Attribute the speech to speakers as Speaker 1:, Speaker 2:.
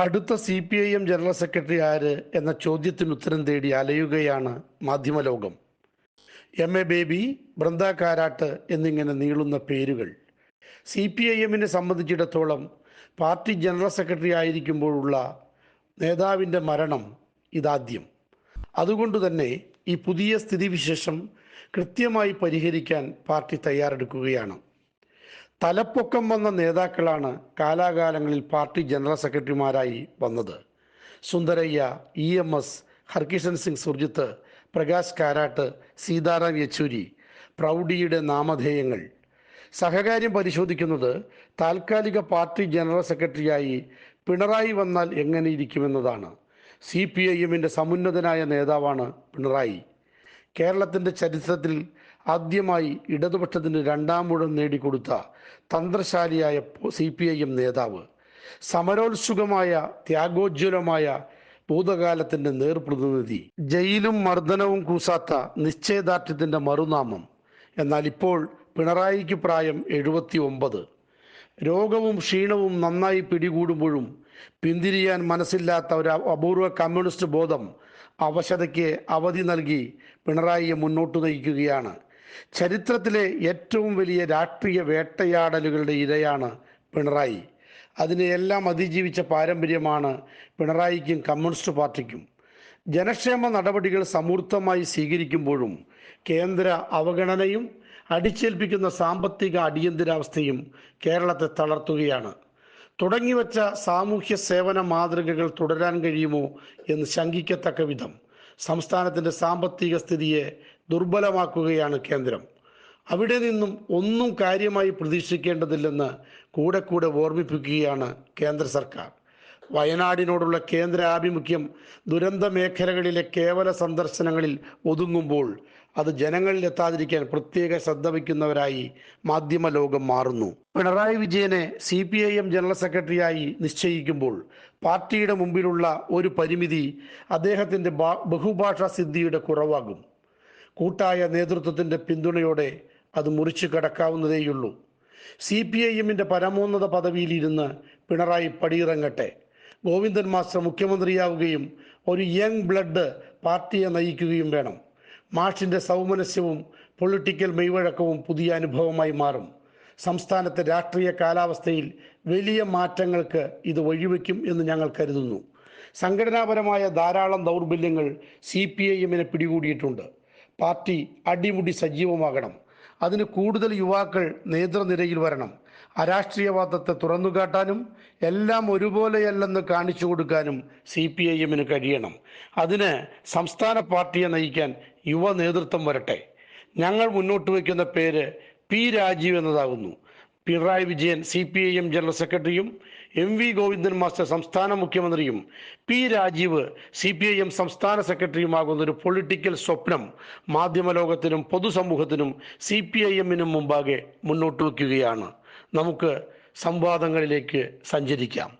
Speaker 1: അടുത്ത C P I M general secretary ആര് എന്ന ചോദ്യത്തിന് ഉത്തരം തേടി അലയുകയാണ് മാധ്യമലോകം. എം എ ബേബി ബൃന്ദ കാരാട്ട് എന്നിങ്ങനെ നീളുന്ന പേരുകൾ. സി പി ഐ എമ്മിനെ സംബന്ധിച്ചിടത്തോളം പാർട്ടി ജനറൽ സെക്രട്ടറി ആയിരിക്കുമ്പോഴുള്ള നേതാവിന്റെ മരണം ഇതാദ്യം. അതുകൊണ്ട് തന്നെ ഈ പുതിയ സ്ഥിതിവിശേഷം കൃത്യമായി പരിഹരിക്കാൻ പാർട്ടി തയ്യാറെടുക്കുകയാണ്. തലപ്പൊക്കം വന്ന നേതാക്കളാണ് കാലാകാലങ്ങളിൽ പാർട്ടി ജനറൽ സെക്രട്ടറിമാരായി വന്നത്. Sundarayya E M S Harkishan Singh Surjeet Prakash Karat Sitaram Yechury പ്രൗഢിയുടെ നാമധേയങ്ങൾ. സഹകാര്യം പരിശോധിക്കുന്നത് താൽക്കാലിക പാർട്ടി ജനറൽ സെക്രട്ടറിയായി പിണറായി വന്നാൽ എങ്ങനെ ഇരിക്കുമെന്നതാണ് സി പി ഐ എമ്മിന്റെ സമുന്നതനായ നേതാവാണ് പിണറായി. കേരളത്തിന്റെ ചരിത്രത്തിൽ ആദ്യമായി ഇടതുപക്ഷത്തിന് രണ്ടാം മുഴം നേടിക്കൊടുത്ത തന്ത്രശാലിയായ സി പി ഐ എം നേതാവ്. സമരോത്സുകമായ ത്യാഗോജ്വലമായ ഭൂതകാലത്തിന്റെ നേർപ്രതിനിധി ജയിലും മർദ്ദനവും കൂസാത്ത നിശ്ചയദാർഢ്യത്തിന്റെ മറുനാമം. എന്നാൽ ഇപ്പോൾ പിണറായിക്ക് പ്രായം എഴുപത്തി ഒമ്പത് രോഗവും ക്ഷീണവും നന്നായി പിടികൂടുമ്പോഴും പിന്തിരിയാൻ മനസ്സില്ലാത്ത ഒരു അപൂർവ കമ്മ്യൂണിസ്റ്റ് ബോധം അവശതയ്ക്ക് അവധി നൽകി പിണറായിയെ മുന്നോട്ട് നയിക്കുകയാണ്. ചരിത്രത്തിലെ ഏറ്റവും വലിയ രാഷ്ട്രീയ വേട്ടയാടലുകളുടെ ഇരയാണ് പിണറായി. അതിനെയെല്ലാം അതിജീവിച്ച പാരമ്പര്യമാണ് പിണറായിക്കും കമ്മ്യൂണിസ്റ്റ് പാർട്ടിക്കും. ജനക്ഷേമ നടപടികൾ സമൂർത്തമായി സ്വീകരിക്കുമ്പോഴും കേന്ദ്ര അവഗണനയും അടിച്ചേൽപ്പിക്കുന്ന സാമ്പത്തിക അടിയന്തരാവസ്ഥയും കേരളത്തെ തളർത്തുകയാണ്. തുടങ്ങിവച്ച സാമൂഹ്യ സേവന മാതൃകകൾ തുടരാൻ കഴിയുമോ എന്ന് ശങ്കിക്കത്തക്ക വിധം സംസ്ഥാനത്തിന്റെ സാമ്പത്തിക സ്ഥിതിയെ ദുർബലമാക്കുകയാണ് കേന്ദ്രം. അവിടെ നിന്നും ഒന്നും കാര്യമായി പ്രതീക്ഷിക്കേണ്ടതില്ലെന്ന് കൂടെ കൂടെ ഓർമ്മിപ്പിക്കുകയാണ് കേന്ദ്ര സർക്കാർ. വയനാടിനോടുള്ള കേന്ദ്ര ആഭിമുഖ്യം ദുരന്ത മേഖലകളിലെ കേവല സന്ദർശനങ്ങളിൽ ഒതുങ്ങുമ്പോൾ അത് ജനങ്ങളിൽ എത്താതിരിക്കാൻ പ്രത്യേക ശ്രദ്ധ വയ്ക്കുന്നവരായി മാധ്യമ ലോകം മാറുന്നു. പിണറായി വിജയനെ C P I M general സെക്രട്ടറിയായി നിശ്ചയിക്കുമ്പോൾ പാർട്ടിയുടെ മുമ്പിലുള്ള ഒരു പരിമിതി അദ്ദേഹത്തിന്റെ ബഹുഭാഷാ സിദ്ധിയുടെ കുറവാകും. കൂട്ടായ നേതൃത്വത്തിന്റെ പിന്തുണയോടെ അത് മുറിച്ചു കടക്കാവുന്നതേയുള്ളൂ. സി പി ഐ എമ്മിന്റെ പരമോന്നത പദവിയിലിരുന്ന് പിണറായി പടിയിറങ്ങട്ടെ. ഗോവിന്ദൻ മാസ്റ്റർ മുഖ്യമന്ത്രിയാവുകയും ഒരു യങ് ബ്ലഡ് പാർട്ടിയെ നയിക്കുകയും വേണം. മാഷിന്റെ സൗമനസ്യവും പൊളിറ്റിക്കൽ മെയ്വഴക്കവും പുതിയ അനുഭവമായി മാറും. സംസ്ഥാനത്തെ രാഷ്ട്രീയ കാലാവസ്ഥയിൽ വലിയ മാറ്റങ്ങൾക്ക് ഇത് വഴിവെക്കും എന്ന് ഞങ്ങൾ കരുതുന്നു. സംഘടനാപരമായ ധാരാളം ദൗർബല്യങ്ങൾ സി പി ഐ എമ്മിനെ പിടികൂടിയിട്ടുണ്ട്. പാർട്ടി അടിമുടി സജീവമാകണം. അതിന് കൂടുതൽ യുവാക്കൾ നേതൃനിരയിൽ വരണം. അരാഷ്ട്രീയവാദത്തെ തുറന്നുകാട്ടാനും എല്ലാം ഒരുപോലെയല്ലെന്ന് കാണിച്ചു കൊടുക്കാനും സി പി ഐ എമ്മിന് കഴിയണം. അതിന് സംസ്ഥാന പാർട്ടിയെ നയിക്കാൻ യുവ നേതൃത്വം വരട്ടെ. ഞങ്ങൾ മുന്നോട്ട് വയ്ക്കുന്ന പേര് P Rajeev എന്നതാകുന്നു. Pinarayi Vijayan C P I M general സെക്രട്ടറിയും എം വി ഗോവിന്ദൻ മാസ്റ്റർ സംസ്ഥാന മുഖ്യമന്ത്രിയും P Rajeev C P I M സംസ്ഥാന സെക്രട്ടറിയുമാകുന്ന ഒരു പൊളിറ്റിക്കൽ സ്വപ്നം മാധ്യമലോകത്തിനും പൊതുസമൂഹത്തിനും സി പി ഐ എമ്മിനും മുമ്പാകെ മുന്നോട്ട് വയ്ക്കുകയാണ്. നമുക്ക് സംവാദങ്ങളിലേക്ക് സഞ്ചരിക്കാം.